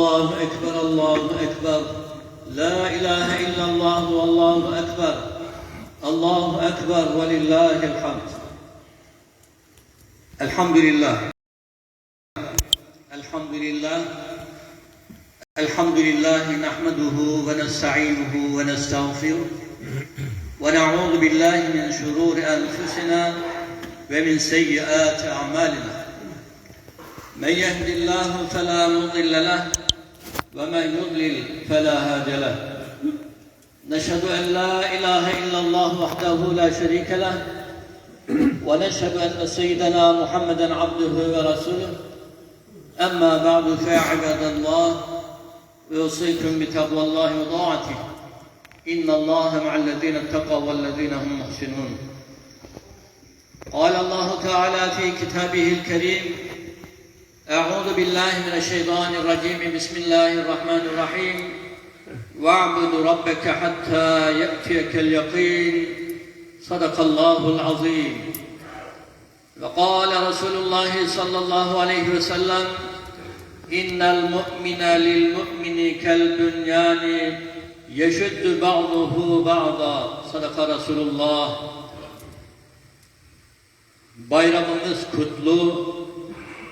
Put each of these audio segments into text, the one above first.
الله أكبر الله أكبر. لا إله إلا الله والله أكبر. الله أكبر ولله الحمد. الحمد لله. الحمد لله. الحمد لله نحمده ونستعينه ونستغفره. ونعوذ بالله من شرور أنفسنا ومن سيئات أعمالنا. من يهد الله فلا مضل له ومن يضلل فلا هادي له. نشهد أن لا إله إلا الله وحده لا شريك له. ونشهد أن سيدنا محمدا عبده ورسوله. أما بعد فيا عباد الله أوصيكم بتقوى الله وطاعته. إن الله مع الذين اتقوا والذين هم محسنون. قال الله تعالى في كتابه الكريم Euzu billahi mineşşeytanirracim. Bismillahirrahmanirrahim. Ve'budu rabbeke hatta ye'tiyekel yakin. Sadakallahul azim. Ve kâle Resulullah sallallahu aleyhi ve sellem İnnel mu'mine lil mu'mini kel bünyani yeşüddü ba'duhu ba'da sadaka Resulullah bayramımız kutlu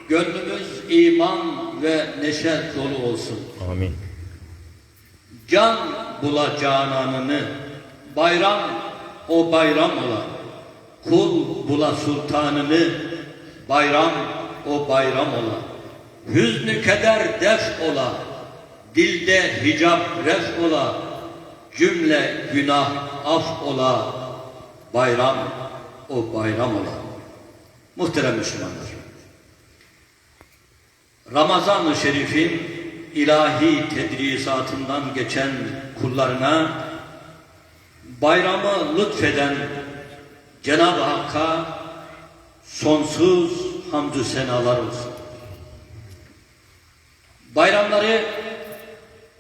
Gönlümüz iman ve neşe dolu olsun. Amin. Can bula cananını, bayram o bayram ola. Kul bula sultanını, bayram o bayram ola. Hüznü keder def ola, dilde hicap ref ola. Cümle günah af ola, bayram o bayram ola. Muhterem Müslümanlar. Ramazan-ı Şerif'in ilahi tedrisatından geçen kullarına bayramı lütfeden Cenab-ı Hakk'a sonsuz hamdü senalar olsun. Bayramları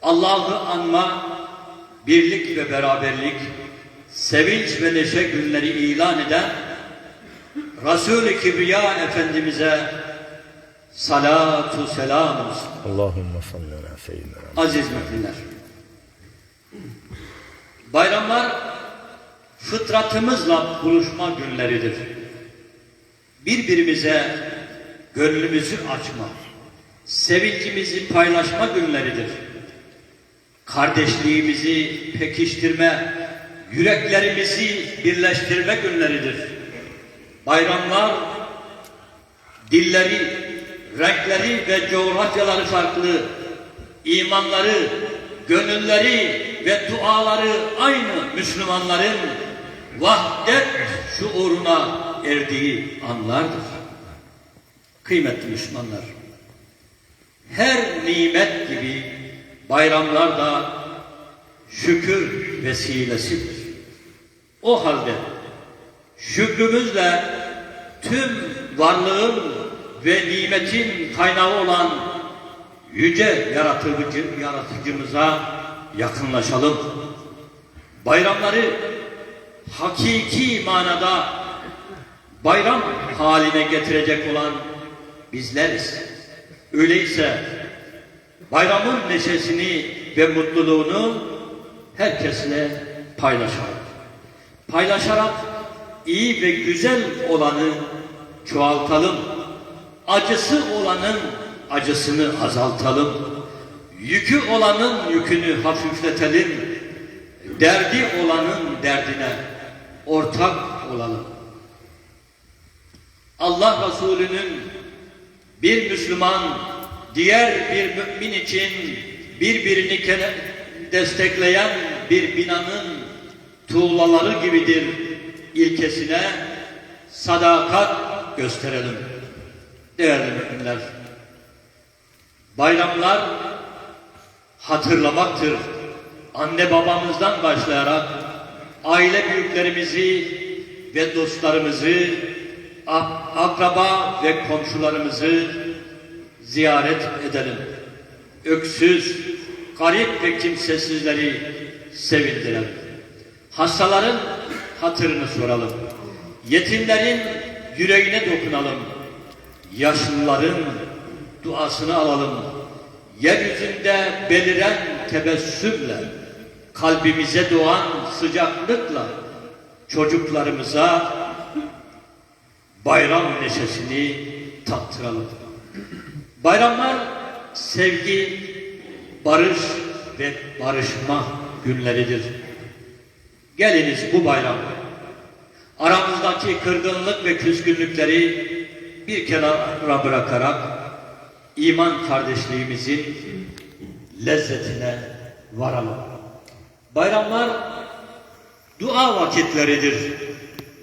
Allah'ı anma, birlik ve beraberlik, sevinç ve neşe günleri ilan eden Resul-i Kibriya Efendimiz'e salatu selam olsun. Allahümme salli ala seyyidina. Aziz müminler. Bayramlar fıtratımızla buluşma günleridir. Birbirimize gönlümüzü açma, sevincimizi paylaşma günleridir. Kardeşliğimizi pekiştirme, yüreklerimizi birleştirme günleridir. Bayramlar dilleri, renkleri ve coğrafyaları farklı, imanları, gönülleri ve duaları aynı Müslümanların vahdet şuuruna erdiği anlardır. Kıymetli Müslümanlar, her nimet gibi bayramlar da şükür vesilesidir. O halde şükrümüzle tüm varlığın ve nimetin kaynağı olan yüce yaratıcı, yaratıcımıza yakınlaşalım. Bayramları hakiki manada bayram haline getirecek olan bizleriz. Öyleyse bayramın neşesini ve mutluluğunu herkesle paylaşalım. Paylaşarak iyi ve güzel olanı çoğaltalım. Acısı olanın acısını azaltalım. Yükü olanın yükünü hafifletelim. Derdi olanın derdine ortak olalım. Allah Resulü'nün bir Müslüman diğer bir mümin için birbirini destekleyen bir binanın tuğlaları gibidir ilkesine sadakat gösterelim. Değerli müminler, bayramlar hatırlamaktır, anne babamızdan başlayarak aile büyüklerimizi ve dostlarımızı, ak- akraba ve komşularımızı ziyaret edelim. Öksüz, garip ve kimsesizleri sevindirelim. Hastaların hatırını soralım. Yetimlerin yüreğine dokunalım. Yaşlıların duasını alalım. Yeryüzünde beliren tebessümle, kalbimize doğan sıcaklıkla çocuklarımıza bayram neşesini tattıralım. Bayramlar sevgi, barış ve barışma günleridir. Geliniz bu bayram aramızdaki kırgınlık ve küskünlükleri bir kenara bırakarak iman kardeşliğimizin lezzetine varalım. Bayramlar dua vakitleridir.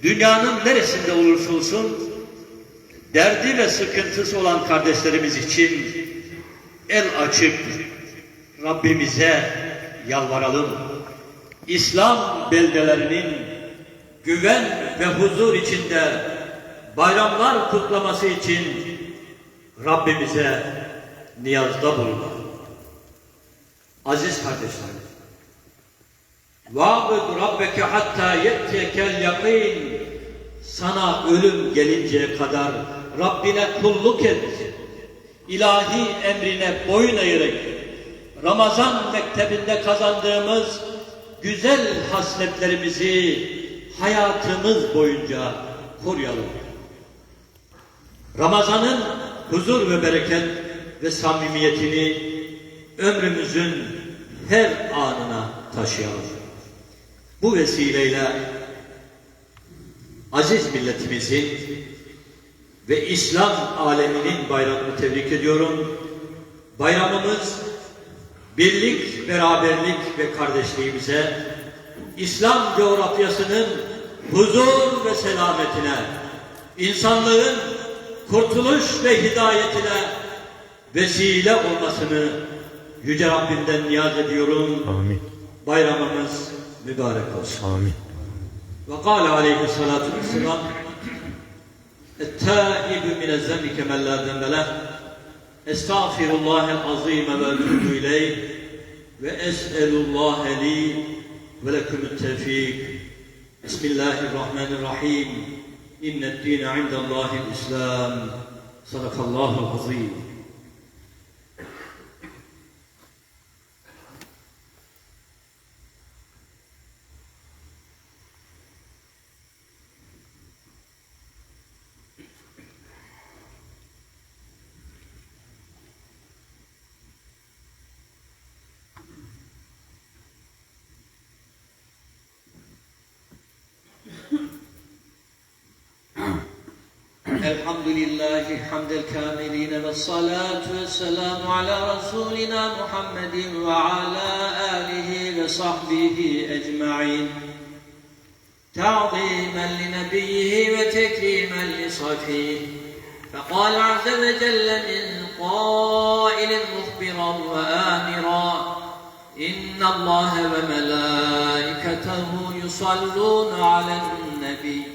Dünyanın neresinde olursa olsun derdi ve sıkıntısı olan kardeşlerimiz için el açıp Rabbimize yalvaralım. İslam beldelerinin güven ve huzur içinde bayramlar kutlaması için Rabbimize niyazda bulunalım. Aziz kardeşlerim, وَعْبُدْ رَبَّكَ حَتَّى يَتْيَكَ الْيَقِينَ Sana ölüm gelinceye kadar Rabbine kulluk et. İlahi emrine boyun eğerek Ramazan mektebinde kazandığımız güzel hasletlerimizi hayatımız boyunca koruyalım. Ramazan'ın huzur ve bereket ve samimiyetini ömrümüzün her anına taşıyalım. Bu vesileyle aziz milletimizin ve İslam aleminin bayramını tebrik ediyorum. Bayramımız birlik, beraberlik ve kardeşliğimize, İslam coğrafyasının huzur ve selametine, insanlığın kurtuluş ve hidayetine vesile olmasını Yüce Rabbimden niyaz ediyorum. Amin. Bayramımız mübarek olsun. Amin. Ve kâle aleyhissalâtu vesselâm Ettâibü mine zemmi kemellâ zembeleh Estağfirullahel azîme ve tûbü ileyh ve es'elullâhe li ve lekümü tevfîk Bismillahirrahmanirrahim. إن الدين عند الله الإسلام. صدق الله العظيم. الحمد لله حمد الكاملين والصلاة والسلام على رسولنا محمد وعلى آله وصحبه أجمعين. تعظيما لنبيه وتكريما لصفيه. فقال عز وجل من قائل مخبرا وآمرا إن الله وملائكته يصلون على النبي.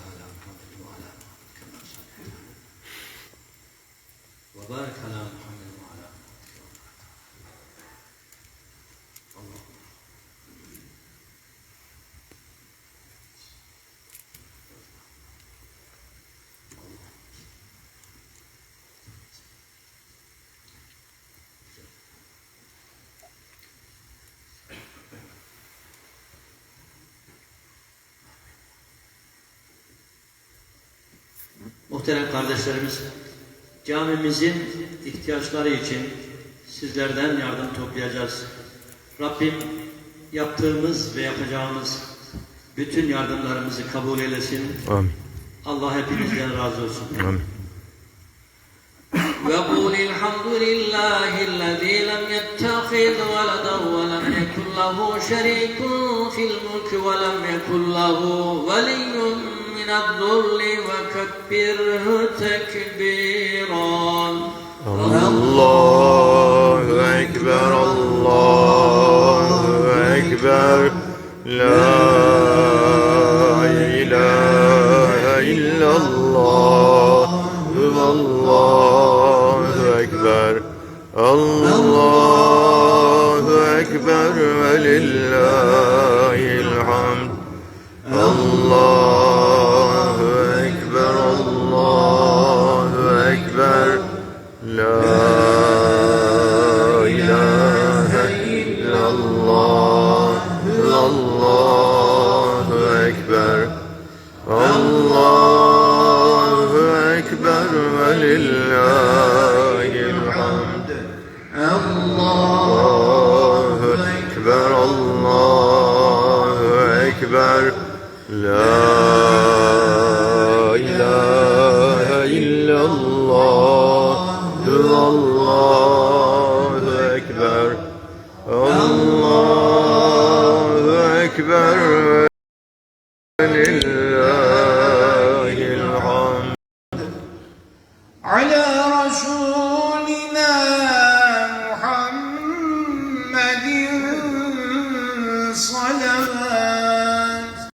Muhterem kardeşlerimiz, camimizin ihtiyaçları için sizlerden yardım toplayacağız. Rabbim yaptığımız ve yapacağımız bütün yardımlarımızı kabul eylesin. Amin. Allah hepinizden razı olsun. Amin. وقل الحمد لله الذي لم يتخذ ولدا ولم يكن له شريك في الملك ولم يكن له ولي من الذل وكبره تكبيرا الله أكبر الله أكبر لا إله إلا الله الله أكبر الله أكبر ولله الحمد الله Allahu Ekber ve lillahil hamd. Allahu Ekber, Allahu Ekber. La